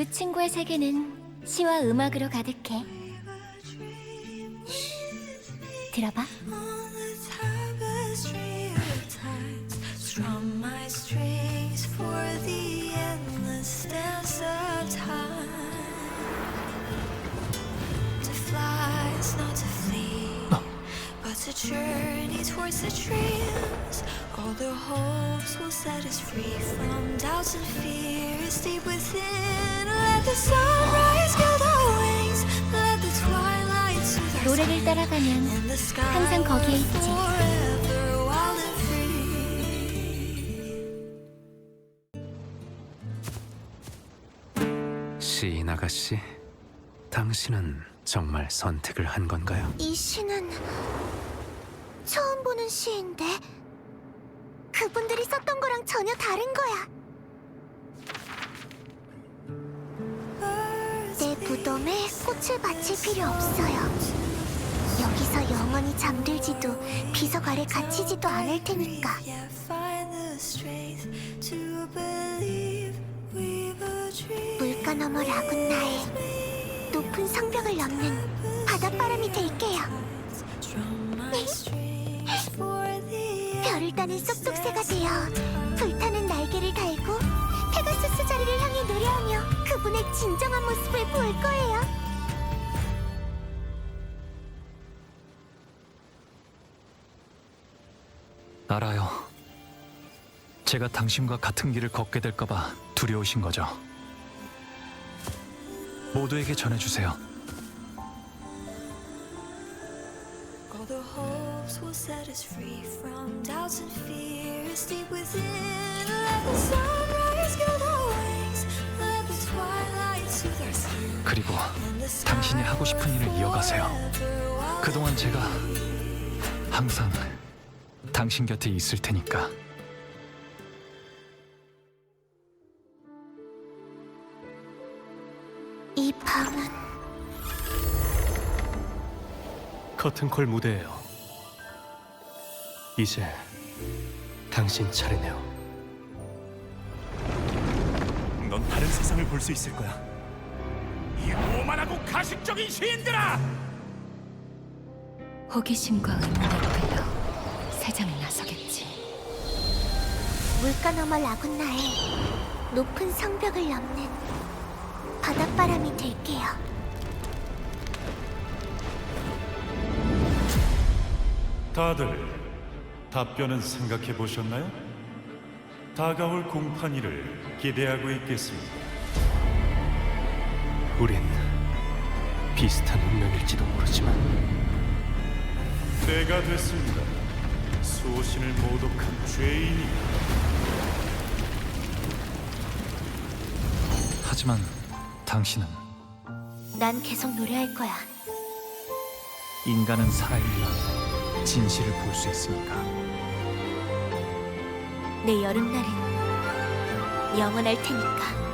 그 친구의 세계는 시와 음악으로 가득해. 들어봐. Journey towards the dreams. All the will set us free from doubts and fears deep within. Let the sunrise gild our wings, let the twilight soothe our 노래를 따라가면 항상 거기에 있지. 시인 아가씨, 당신은 정말 선택을 한 건가요? 이 시는 처음 보는 시인데 그분들이 썼던 거랑 전혀 다른 거야. 내 무덤에 꽃을 바칠 필요 없어요. 여기서 영원히 잠들지도 비석 아래 갇히지도 않을 테니까. 물가 너머 라군나의 높은 성벽을 넘는 바닷바람이 될게요. 따는 쏙쏙새가 되어 불타는 날개를 달고 페가수스 자리를 향해 노래하며 그분의 진정한 모습을 볼 거예요. 알아요. 제가 당신과 같은 길을 걷게 될까봐 두려우신 거죠. 모두에게 전해주세요. The hopes will set us free from doubts and fears deep within. Let the sunrise gild our wings. Let the twilight soothe our skin. 그리고 And the 당신이 하고 싶은 일을 이어가세요. forever while 그동안 제가 항상 당신 곁에 있을 테니까. 이 밤은 커튼콜 무대예요. 이제 당신 차례네요. 넌 다른 세상을 볼 수 있을 거야. 이 오만하고 가식적인 시인들아! 호기심과 의문에 끌려 세상에 나서겠지. 물가 너머 라군나의 높은 성벽을 넘는 바닷바람이 될게요. 다들 답변은 생각해 보셨나요? 다가올 공판일을 기대하고 있겠습니다. 우린 비슷한 운명일지도 모르지만 때가 됐습니다. 수호신을 모독한 죄인이 하지만 당신은 난 계속 노래할 거야. 인간은 살아있는 진실을 볼 수 있으니까. 내 여름날은 영원할 테니까.